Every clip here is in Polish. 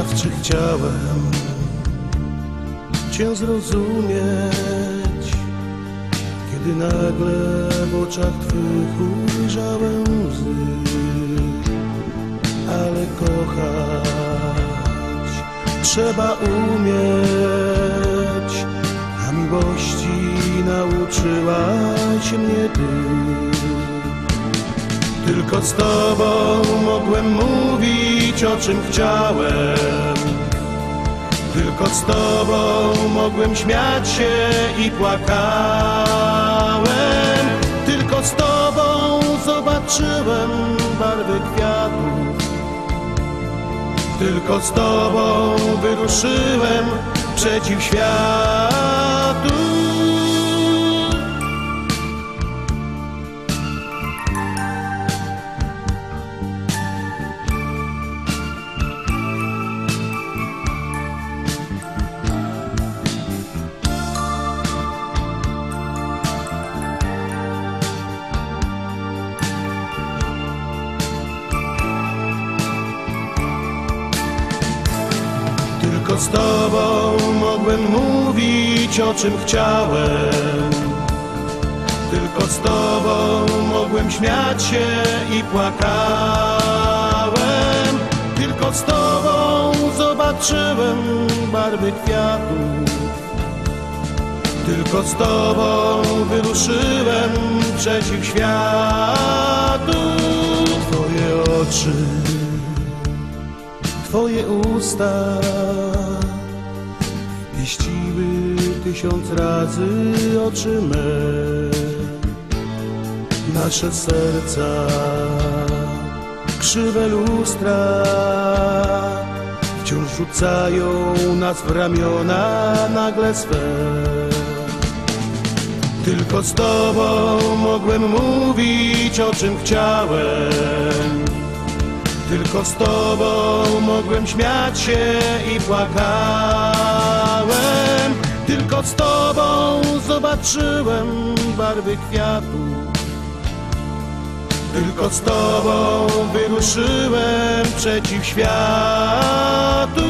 Zawsze chciałem Cię zrozumieć. Kiedy nagle w oczach Twych ujrzałem łzy Ale kochać trzeba umieć. A miłości nauczyłaś mnie Ty tylko z Tobą mogłem mówić o czym chciałem. Tylko z Tobą mogłem śmiać się i płakałem. Tylko z Tobą zobaczyłem barwy kwiatów Tylko z Tobą wyruszyłem przeciw światu Tylko z Tobą mogłem mówić o czym chciałem. Tylko z Tobą mogłem śmiać się i płakałem. Tylko z Tobą zobaczyłem barwy kwiatów Tylko z Tobą wyruszyłem przeciw światu. Twoje oczy Twoje usta pieściły tysiąc razy oczy me. Nasze serca krzywe lustra. Wciąż rzucają nas w ramiona nagle swe. Tylko z Tobą mogłem mówić o czym chciałem tylko z Tobą mogłem śmiać się i płakałem. Tylko z Tobą zobaczyłem barwy kwiatów Tylko z Tobą wyruszyłem przeciw światu.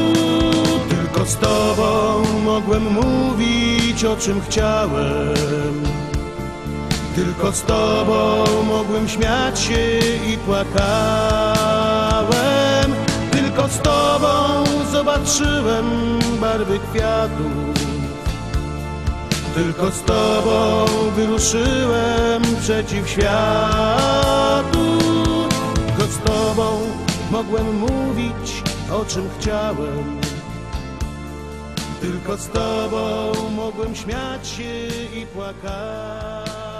Tylko z Tobą mogłem mówić o czym chciałem tylko z Tobą mogłem śmiać się i płakałem. Tylko z Tobą zobaczyłem barwy kwiatów. Tylko z Tobą wyruszyłem przeciw światu. Tylko z Tobą mogłem mówić o czym chciałem. Tylko z Tobą mogłem śmiać się i płakać